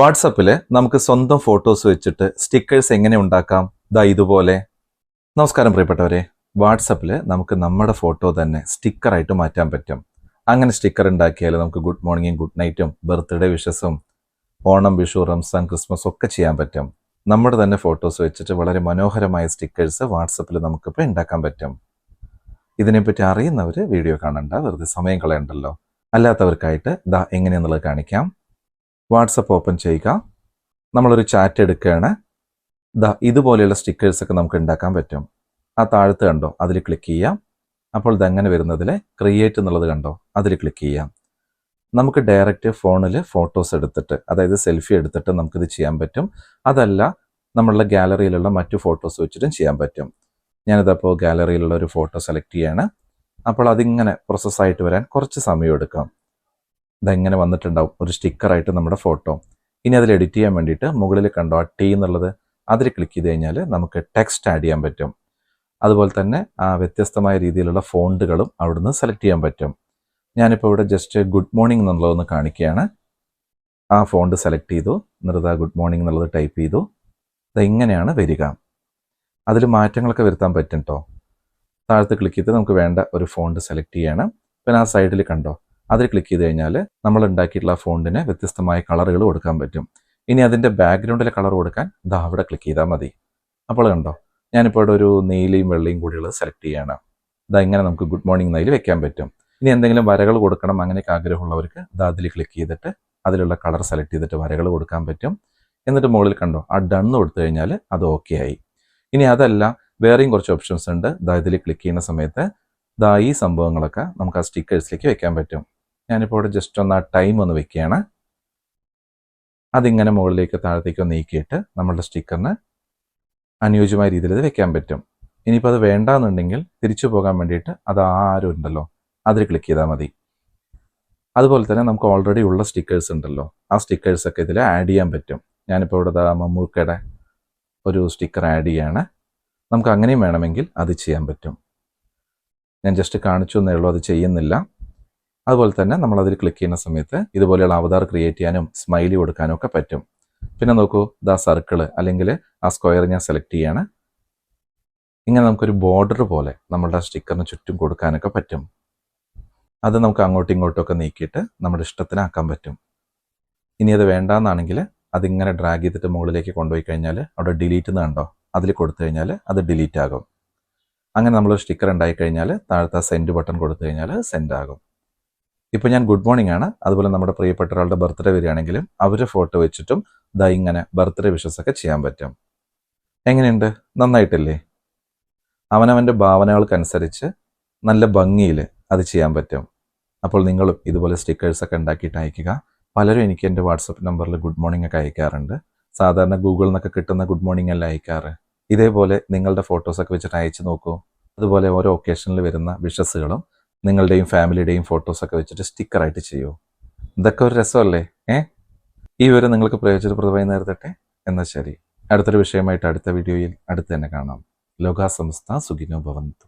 വാട്സപ്പിൽ നമുക്ക് സ്വന്തം ഫോട്ടോസ് വെച്ചിട്ട് സ്റ്റിക്കേഴ്സ് എങ്ങനെ ഉണ്ടാക്കാം? ദാ ഇതുപോലെ. നമസ്കാരം പ്രിയപ്പെട്ടവരെ. വാട്സപ്പിൽ നമുക്ക് നമ്മുടെ ഫോട്ടോ തന്നെ സ്റ്റിക്കറായിട്ട് മാറ്റാൻ പറ്റും. അങ്ങനെ സ്റ്റിക്കർ ഉണ്ടാക്കിയാൽ നമുക്ക് ഗുഡ് മോർണിംഗും ഗുഡ് നൈറ്റും ബർത്ത്ഡേ വിഷസും ഓണം വിഷു റംസാൻ ക്രിസ്മസ് ഒക്കെ ചെയ്യാൻ പറ്റും. നമ്മുടെ തന്നെ ഫോട്ടോസ് വെച്ചിട്ട് വളരെ മനോഹരമായ സ്റ്റിക്കേഴ്സ് വാട്സപ്പിൽ നമുക്കിപ്പോൾ ഉണ്ടാക്കാൻ പറ്റും. ഇതിനെപ്പറ്റി അറിയുന്നവർ വീഡിയോ കാണണ്ട വെറുതെ സമയം കളയണ്ടല്ലോ. അല്ലാത്തവർക്കായിട്ട് ദാ എങ്ങനെയെന്നുള്ളത് കാണിക്കാം. വാട്സപ്പ് ഓപ്പൺ ചെയ്യുക. നമ്മളൊരു ചാറ്റ് എടുക്കുകയാണ്. ദാ ഇതുപോലെയുള്ള സ്റ്റിക്കേഴ്സ് ഒക്കെ നമുക്ക് ഉണ്ടാക്കാൻ പറ്റും. ആ താഴത്ത് കണ്ടോ? അതിൽ ക്ലിക്ക് ചെയ്യാം. അപ്പോൾ ഇതെങ്ങനെ വരുന്നതിൽ ക്രിയേറ്റ് എന്നുള്ളത് കണ്ടോ? അതിൽ ക്ലിക്ക് ചെയ്യാം. നമുക്ക് ഡയറക്റ്റ് ഫോണിൽ ഫോട്ടോസ് എടുത്തിട്ട് അതായത് സെൽഫി എടുത്തിട്ട് നമുക്കിത് ചെയ്യാൻ പറ്റും. അതല്ല നമ്മളുടെ ഗാലറിയിലുള്ള മറ്റു ഫോട്ടോസ് വെച്ചിട്ടും ചെയ്യാൻ പറ്റും. ഞാനിതപ്പോൾ ഗാലറിയിലുള്ള ഒരു ഫോട്ടോ സെലക്ട് ചെയ്യാണ്. അപ്പോൾ അതിങ്ങനെ പ്രോസസ്സായിട്ട് വരാൻ കുറച്ച് സമയം എടുക്കാം. ഇതെങ്ങനെ വന്നിട്ടുണ്ടാവും? ഒരു സ്റ്റിക്കറായിട്ട് നമ്മുടെ ഫോട്ടോ. ഇനി അതിൽ എഡിറ്റ് ചെയ്യാൻ വേണ്ടിയിട്ട് മുകളിൽ കണ്ടോ ആ ടി എന്നുള്ളത്? അതിൽ ക്ലിക്ക് ചെയ്ത് കഴിഞ്ഞാൽ നമുക്ക് ടെക്സ്റ്റ് ആഡ് ചെയ്യാൻ പറ്റും. അതുപോലെ തന്നെ ആ വ്യത്യസ്തമായ രീതിയിലുള്ള ഫോണ്ടുകളും അവിടുന്ന് സെലക്ട് ചെയ്യാൻ പറ്റും. ഞാനിപ്പോൾ ഇവിടെ ജസ്റ്റ് ഗുഡ് മോർണിംഗ് എന്നുള്ളതൊന്ന് കാണിക്കുകയാണ്. ആ ഫോണ്ട് സെലക്ട് ചെയ്തു. എന്നിട്ട് ഗുഡ് മോർണിംഗ് എന്നുള്ളത് ടൈപ്പ് ചെയ്തു. ഇതെങ്ങനെയാണ് വരിക. അതിൽ മാറ്റങ്ങളൊക്കെ വരുത്താൻ പറ്റും കേട്ടോ താഴത്ത് ക്ലിക്ക് ചെയ്ത് നമുക്ക് വേണ്ട ഒരു ഫോണ്ട് സെലക്ട് ചെയ്യണം. പിന്നെ ആ സൈഡിൽ കണ്ടോ? അതിൽ ക്ലിക്ക് ചെയ്ത് കഴിഞ്ഞാൽ നമ്മൾ ഉണ്ടാക്കിയിട്ടുള്ള ഫോണ്ടിന് വ്യത്യസ്തമായ കളറുകൾ കൊടുക്കാൻ പറ്റും. ഇനി അതിന്റെ ബാക്ക്ഗ്രൗണ്ടിലെ കളർ കൊടുക്കാൻ ദാ അവിടെ ക്ലിക്ക് ചെയ്താൽ മതി. അപ്പോൾ കണ്ടോ? ഞാനിപ്പോൾ ഇവിടെ ഒരു നീലയും വെള്ളയും കൂടിയുള്ളത് സെലക്ട് ചെയ്യണം. ഇതാ ഇങ്ങനെ നമുക്ക് ഗുഡ് മോർണിംഗ് എന്നതിൽ വെക്കാൻ പറ്റും. ഇനി എന്തെങ്കിലും വരകൾ കൊടുക്കണം അങ്ങനെയൊക്കെ ആഗ്രഹമുള്ളവർക്ക് ദാ അതിൽ ക്ലിക്ക് ചെയ്തിട്ട് അതിലുള്ള കളർ സെലക്ട് ചെയ്തിട്ട് വരകൾ കൊടുക്കാൻ പറ്റും. എന്നിട്ട് മുകളിൽ കണ്ടോ? ആ ഡൺ കൊടുത്തു കഴിഞ്ഞാൽ അത് ഓക്കെ ആയി. ഇനി അതല്ല വേറെയും കുറച്ച് ഓപ്ഷൻസ് ഉണ്ട്. ദാ ഇതിൽ ക്ലിക്ക് ചെയ്യുന്ന സമയത്ത് ദാ ഈ സംഭവങ്ങളൊക്കെ നമുക്ക് ആ സ്റ്റിക്കേഴ്സിലേക്ക് വെക്കാൻ പറ്റും. ഞാനിപ്പോൾ ഇവിടെ ജസ്റ്റ് ഒന്ന് ആ ടൈം ഒന്ന് വെക്കുകയാണ്. അതിങ്ങനെ മുകളിലേക്ക് താഴത്തേക്ക് നീക്കിയിട്ട് നമ്മളുടെ സ്റ്റിക്കറിന് അനുയോജ്യമായ രീതിയിൽ ഇത് വെക്കാൻ പറ്റും. ഇനിയിപ്പോൾ അത് വേണ്ടാന്നുണ്ടെങ്കിൽ തിരിച്ചു പോകാൻ വേണ്ടിയിട്ട് അത് ആരും ഉണ്ടല്ലോ അതിൽ ക്ലിക്ക് ചെയ്താൽ മതി. അതുപോലെ തന്നെ നമുക്ക് ഓൾറെഡി ഉള്ള സ്റ്റിക്കേഴ്സ് ഉണ്ടല്ലോ ആ സ്റ്റിക്കേഴ്സ് ഒക്കെ ഇതിൽ ആഡ് ചെയ്യാൻ പറ്റും. ഞാനിപ്പോൾ ഇവിടെ മമ്മൂക്കയുടെ ഒരു സ്റ്റിക്കർ ആഡ് ചെയ്യാണ്. നമുക്ക് അങ്ങനെയും വേണമെങ്കിൽ അത് ചെയ്യാൻ പറ്റും. ഞാൻ ജസ്റ്റ് കാണിച്ചു എന്നേ ഉള്ളൂ അത് ചെയ്യുന്നില്ല. അതുപോലെ തന്നെ നമ്മൾ അതിൽ ക്ലിക്ക് ചെയ്യുന്ന സമയത്ത് ഇതുപോലെയുള്ള അവതാർ ക്രിയേറ്റ് ചെയ്യാനും സ്മൈലി കൊടുക്കാനും ഒക്കെ പറ്റും. പിന്നെ നോക്കൂ ദാ സർക്കിൾ അല്ലെങ്കിൽ ആ സ്ക്വയർ ഞാൻ സെലക്ട് ചെയ്യാണ്. ഇങ്ങനെ നമുക്കൊരു ബോർഡർ പോലെ നമ്മളുടെ സ്റ്റിക്കറിന് ചുറ്റും കൊടുക്കാനൊക്കെ പറ്റും. അത് നമുക്ക് അങ്ങോട്ടും ഇങ്ങോട്ടും ഒക്കെ നീക്കിയിട്ട് നമ്മുടെ ഇഷ്ടത്തിനാക്കാൻ പറ്റും. ഇനി അത് വേണ്ടാന്നാണെങ്കിൽ അതിങ്ങനെ ഡ്രാഗ് ചെയ്തിട്ട് മുകളിലേക്ക് കൊണ്ടുപോയി കഴിഞ്ഞാൽ അവിടെ ഡിലീറ്റ് എന്ന് കണ്ടോ? അതിൽ കൊടുത്തു കഴിഞ്ഞാൽ അത് ഡിലീറ്റ് ആകും. അങ്ങനെ നമ്മൾ സ്റ്റിക്കർ ഉണ്ടായി കഴിഞ്ഞാൽ താഴത്തെ സെൻഡ് ബട്ടൺ കൊടുത്തു കഴിഞ്ഞാൽ സെൻഡ് ആകും. ഇപ്പോൾ ഞാൻ ഗുഡ് മോർണിംഗ് ആണ്. അതുപോലെ നമ്മുടെ പ്രിയപ്പെട്ട ഒരാളുടെ ബർത്ത്ഡേ വരികയാണെങ്കിലും അവരുടെ ഫോട്ടോ വെച്ചിട്ടും ദാ ഇങ്ങനെ ബർത്ത്ഡേ വിഷസ് ഒക്കെ ചെയ്യാൻ പറ്റും. എങ്ങനെയുണ്ട്? നന്നായിട്ടില്ലേ? അവനവന്റെ ഭാവനകൾക്കനുസരിച്ച് നല്ല ഭംഗിയിൽ അത് ചെയ്യാൻ പറ്റും. അപ്പോൾ നിങ്ങളും ഇതുപോലെ സ്റ്റിക്കേഴ്സ് ഒക്കെ ഉണ്ടാക്കിയിട്ട് അയക്കുക. പലരും എനിക്ക് എന്റെ വാട്സപ്പ് നമ്പറിൽ ഗുഡ് മോർണിംഗ് ഒക്കെ അയക്കാറുണ്ട്. സാധാരണ ഗൂഗിളിൽ നിന്നൊക്കെ കിട്ടുന്ന ഗുഡ് മോർണിംഗ് അല്ല അയക്കാറ്? ഇതേപോലെ നിങ്ങളുടെ ഫോട്ടോസൊക്കെ വെച്ചിട്ട് അയച്ചു നോക്കൂ. അതുപോലെ ഓരോ ഒക്കേഷനിൽ വരുന്ന വിഷസുകളും നിങ്ങളുടെയും ഫാമിലിയുടെയും ഫോട്ടോസൊക്കെ വെച്ചിട്ട് സ്റ്റിക്കറായിട്ട് ചെയ്യുമോ ഇതൊക്കെ ഒരു രസമല്ലേ? ഏ? ഈ വിവരം നിങ്ങൾക്ക് പ്രയോജനപ്രദമായി നേരത്തെ എന്നാൽ ശരി. അടുത്തൊരു വിഷയമായിട്ട് അടുത്ത വീഡിയോയിൽ അടുത്ത് തന്നെ കാണാം. ലോകാസംസ്ഥ സുഖിനോ ഭവന്തു.